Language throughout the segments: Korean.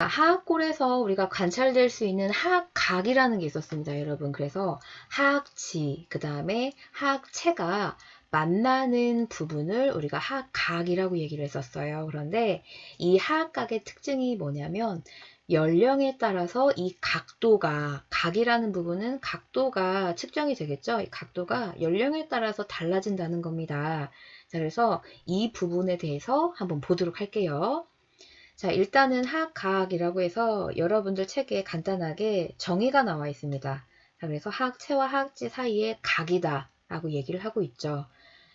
하악골에서 우리가 관찰될 수 있는 하악각이라는 게 있었습니다, 여러분. 그래서 하악지, 그 다음에 하악체가 만나는 부분을 우리가 하악각이라고 얘기를 했었어요. 그런데 이 하악각의 특징이 뭐냐면 연령에 따라서 이 각도가 각이라는 부분은 각도가 측정이 되겠죠. 이 각도가 연령에 따라서 달라진다는 겁니다. 자, 그래서 이 부분에 대해서 한번 보도록 할게요. 자, 일단은 하악각이라고 해서 여러분들 책에 간단하게 정의가 나와 있습니다. 자, 그래서 하악체와 하악지 사이에 각이다 라고 얘기를 하고 있죠.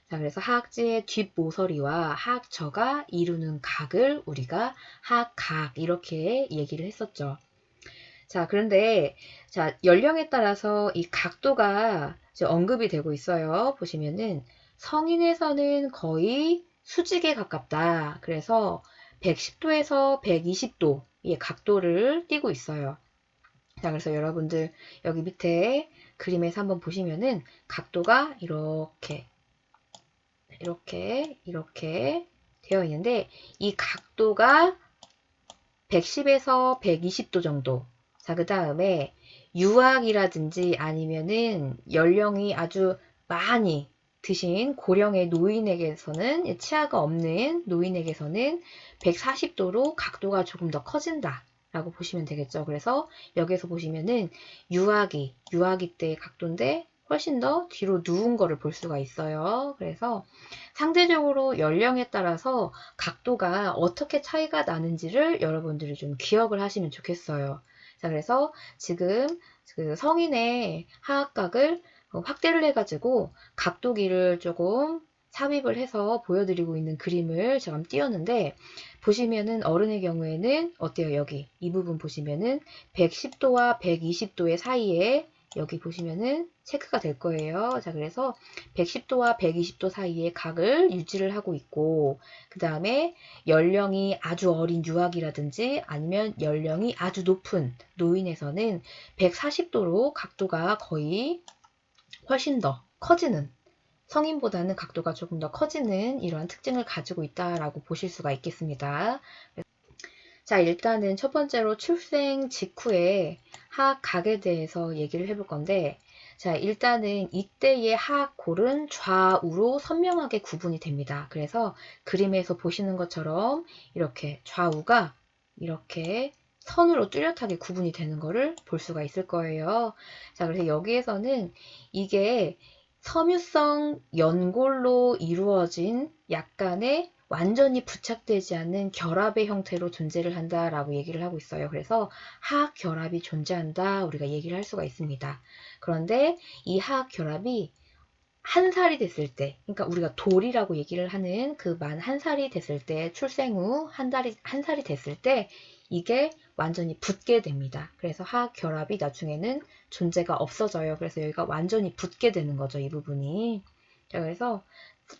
자, 그래서 하악지의 뒷모서리와 하악처가 이루는 각을 우리가 하악각 이렇게 얘기를 했었죠. 자, 그런데 자, 연령에 따라서 이 각도가 언급이 되고 있어요. 보시면은 성인에서는 거의 수직에 가깝다. 그래서 110도에서 120도의 각도를 띠고 있어요. 자, 그래서 여러분들 여기 밑에 그림에서 한번 보시면은 각도가 이렇게 이렇게 이렇게 되어 있는데 이 각도가 110에서 120도 정도. 자, 그 다음에 유학이라든지 아니면은 연령이 아주 많이 드신 고령의 노인에게서는 치아가 없는 노인에게서는 140도로 각도가 조금 더 커진다. 라고 보시면 되겠죠. 그래서 여기서 보시면은 유아기, 유아기 때의 각도인데 훨씬 더 뒤로 누운 거를 볼 수가 있어요. 그래서 상대적으로 연령에 따라서 각도가 어떻게 차이가 나는지를 여러분들이 좀 기억을 하시면 좋겠어요. 자, 그래서 지금 그 성인의 하악각을 확대를 해가지고 각도기를 조금 삽입을 해서 보여드리고 있는 그림을 제가 띄웠는데 보시면은 어른의 경우에는 어때요? 여기 이 부분 보시면은 110도와 120도의 사이에 여기 보시면은 체크가 될 거예요. 자, 그래서 110도와 120도 사이에 각을 유지를 하고 있고, 그 다음에 연령이 아주 어린 유학이라든지 아니면 연령이 아주 높은 노인에서는 140도로 각도가 거의 훨씬 더 커지는 성인보다는 각도가 조금 더 커지는 이러한 특징을 가지고 있다라고 보실 수가 있겠습니다. 자, 일단은 첫 번째로 출생 직후에 하악각에 대해서 얘기를 해볼 건데, 자, 일단은 이때의 하악골은 좌우로 선명하게 구분이 됩니다. 그래서 그림에서 보시는 것처럼 이렇게 좌우가 이렇게 선으로 뚜렷하게 구분이 되는 것을 볼 수가 있을 거예요. 자, 그래서 여기에서는 이게 섬유성 연골로 이루어진 약간의 완전히 부착되지 않는 결합의 형태로 존재를 한다라고 얘기를 하고 있어요. 그래서 하악 결합이 존재한다 우리가 얘기를 할 수가 있습니다. 그런데 이 하악 결합이 한 살이 됐을 때, 그러니까 우리가 돌이라고 얘기를 하는 그 만 한 살이 됐을 때 출생 후 한 달이 한 살이 됐을 때 이게 완전히 붙게 됩니다. 그래서 하악 결합이 나중에는 존재가 없어져요. 그래서 여기가 완전히 붙게 되는 거죠. 이 부분이. 자, 그래서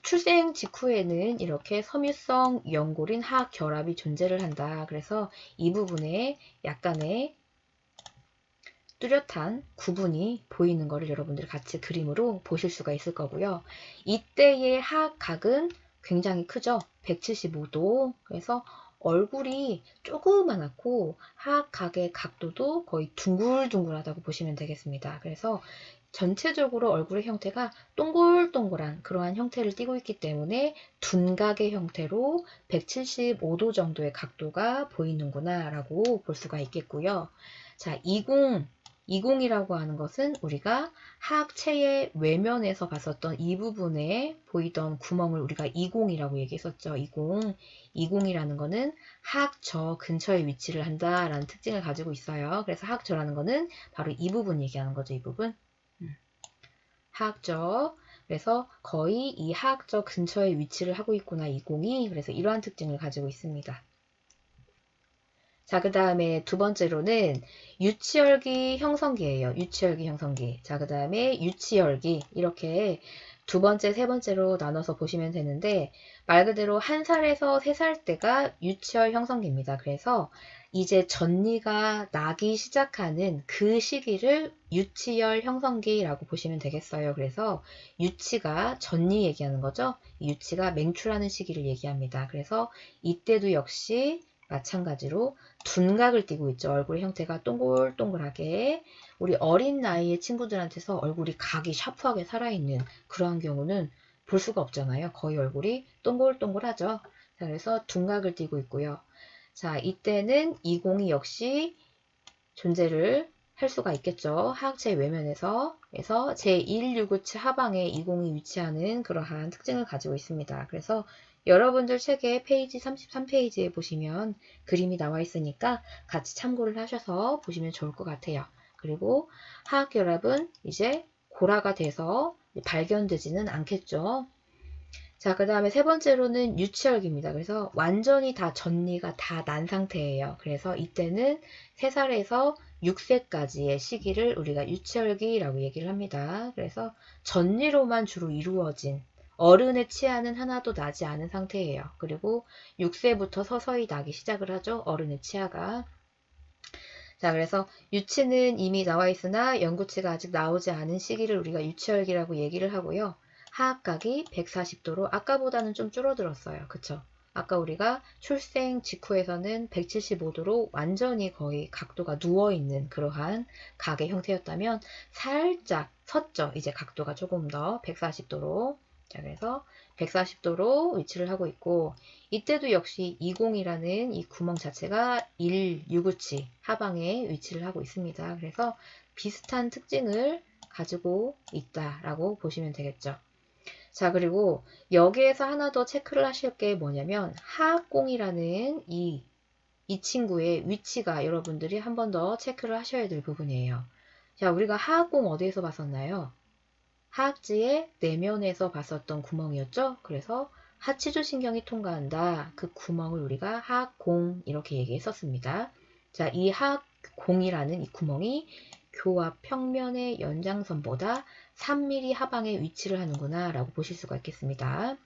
출생 직후에는 이렇게 섬유성 연골인 하악 결합이 존재를 한다. 그래서 이 부분에 약간의 뚜렷한 구분이 보이는 것을 여러분들이 같이 그림으로 보실 수가 있을 거고요. 이때의 하악각은 굉장히 크죠. 175도. 그래서 얼굴이 조그만하고 하악각의 각도도 거의 둥글둥글하다고 보시면 되겠습니다. 그래서 전체적으로 얼굴의 형태가 동글동글한 그러한 형태를 띠고 있기 때문에 둔각의 형태로 175도 정도의 각도가 보이는구나 라고 볼 수가 있겠고요. 자, 20 20이라고 하는 것은 우리가 하악체의 외면에서 봤었던 이 부분에 보이던 구멍을 우리가 20이라고 얘기했었죠. 20. 20이라는 것은 하악처 근처에 위치를 한다라는 특징을 가지고 있어요. 그래서 하악처라는 것은 바로 이 부분 얘기하는 거죠. 이 부분. 음. 하악적. 그래서 거의 이 하악적 근처에 위치를 하고 있구나. 20이. 그래서 이러한 특징을 가지고 있습니다. 자, 그 다음에 두 번째로는 유치열기 형성기예요. 유치열기 형성기. 자, 그 다음에 유치열기. 이렇게 두 번째, 세 번째로 나눠서 보시면 되는데 말 그대로 한 살에서 세 살 때가 유치열 형성기입니다. 그래서 이제 전니가 나기 시작하는 그 시기를 유치열 형성기라고 보시면 되겠어요. 그래서 유치가 전니 얘기하는 거죠. 유치가 맹출하는 시기를 얘기합니다. 그래서 이때도 역시 마찬가지로 둔각을 띠고 있죠. 얼굴 형태가 동글동글하게 우리 어린 나이의 친구들한테서 얼굴이 각이 샤프하게 살아있는 그러한 경우는 볼 수가 없잖아요. 거의 얼굴이 동글동글하죠. 자, 그래서 둔각을 띠고 있고요. 자, 이때는 20이 역시 존재를 할 수가 있겠죠. 하악체의 외면에서. 그래서 제1유구치 하방에 20이 위치하는 그러한 특징을 가지고 있습니다. 그래서 여러분들 책의 페이지 33페이지에 보시면 그림이 나와 있으니까 같이 참고를 하셔서 보시면 좋을 것 같아요. 그리고 하악결합은 이제 고라가 돼서 발견되지는 않겠죠. 자, 그 다음에 세 번째로는 유치혈기입니다. 그래서 완전히 다 전리가 다 난 상태예요. 그래서 이때는 3살에서 6세까지의 시기를 우리가 유치혈기라고 얘기를 합니다. 그래서 전리로만 주로 이루어진 어른의 치아는 하나도 나지 않은 상태예요. 그리고 6세부터 서서히 나기 시작을 하죠. 어른의 치아가. 자, 그래서 유치는 이미 나와 있으나 연구치가 아직 나오지 않은 시기를 우리가 유치혈기라고 얘기를 하고요. 하악각이 140도로 아까보다는 좀 줄어들었어요. 그쵸? 아까 우리가 출생 직후에서는 175도로 완전히 거의 각도가 누워있는 그러한 각의 형태였다면 살짝 섰죠. 이제 각도가 조금 더 140도로. 자, 그래서 140도로 위치를 하고 있고 이때도 역시 20이라는 이 구멍 자체가 1, 6우치 하방에 위치를 하고 있습니다. 그래서 비슷한 특징을 가지고 있다라고 보시면 되겠죠. 자, 그리고 여기에서 하나 더 체크를 하실 게 뭐냐면 하악공이라는 이, 이 친구의 위치가 여러분들이 한 번 더 체크를 하셔야 될 부분이에요. 자, 우리가 하악공 어디에서 봤었나요? 하악지의 내면에서 봤었던 구멍이었죠? 그래서 하치조 신경이 통과한다. 그 구멍을 우리가 하악공 이렇게 얘기했었습니다. 자, 이 하악공이라는 이 구멍이 교합 평면의 연장선보다 3mm 하방에 위치를 하는구나 라고 보실 수가 있겠습니다.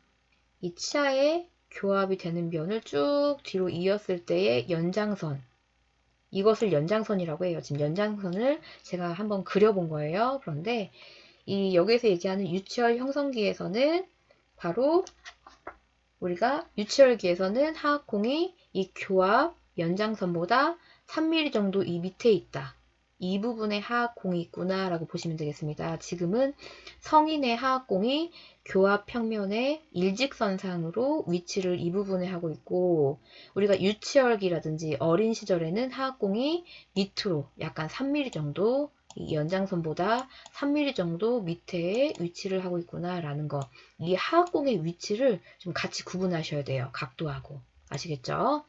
이 치아의 교합이 되는 변을 쭉 뒤로 이었을 때의 연장선 이것을 연장선이라고 해요. 지금 연장선을 제가 한번 그려본 거예요. 그런데 이 여기서 얘기하는 유치열 형성기에서는 바로 우리가 유치열기에서는 하악공이 이 교합 연장선보다 3mm 정도 이 밑에 있다. 이 부분에 하악공이 있구나 라고 보시면 되겠습니다. 지금은 성인의 하악공이 교합 평면의 일직선상으로 위치를 이 부분에 하고 있고 우리가 유치열기라든지 어린 시절에는 하악공이 밑으로 약간 3mm 정도 이 연장선보다 3mm 정도 밑에 위치를 하고 있구나 라는 거. 이 하악공의 위치를 좀 같이 구분하셔야 돼요. 각도하고. 아시겠죠?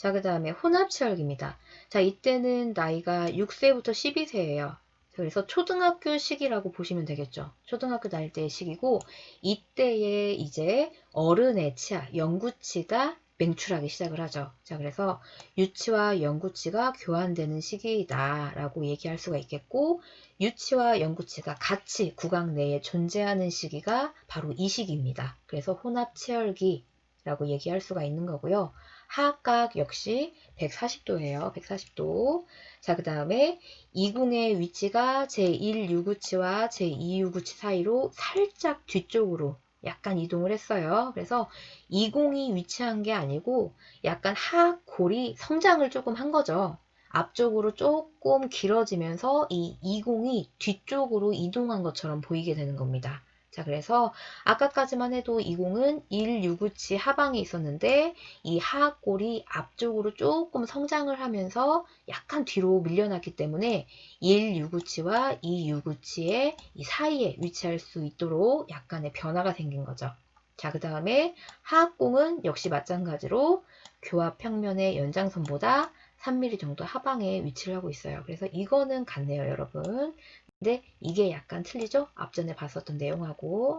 자, 그 다음에 혼합체열기입니다. 자, 이때는 나이가 6세부터 12세예요. 그래서 초등학교 시기라고 보시면 되겠죠. 초등학교 다닐 때의 시기고 이때에 이제 어른의 치아, 영구치가 맹출하기 시작을 하죠. 자, 그래서 유치와 영구치가 교환되는 시기다라고 얘기할 수가 있겠고 유치와 영구치가 같이 구강 내에 존재하는 시기가 바로 이 시기입니다. 그래서 혼합체열기라고 얘기할 수가 있는 거고요. 하악각 역시 140도예요. 140도. 자, 그 다음에 이궁의 위치가 제1유구치와 제2유구치 사이로 살짝 뒤쪽으로 약간 이동을 했어요. 그래서 이공이 위치한 게 아니고 약간 하골이 성장을 조금 한 거죠. 앞쪽으로 조금 길어지면서 이 이공이 뒤쪽으로 이동한 것처럼 보이게 되는 겁니다. 자, 그래서 아까까지만 해도 이 공은 1유구치 하방에 있었는데 이 하악골이 앞쪽으로 조금 성장을 하면서 약간 뒤로 밀려났기 때문에 1유구치와 2유구치의 이 사이에 위치할 수 있도록 약간의 변화가 생긴 거죠. 자, 그 다음에 하악공은 역시 마찬가지로 교합 평면의 연장선보다 3mm 정도 하방에 위치를 하고 있어요. 그래서 이거는 같네요, 여러분. 근데 이게 약간 틀리죠? 앞전에 봤었던 내용하고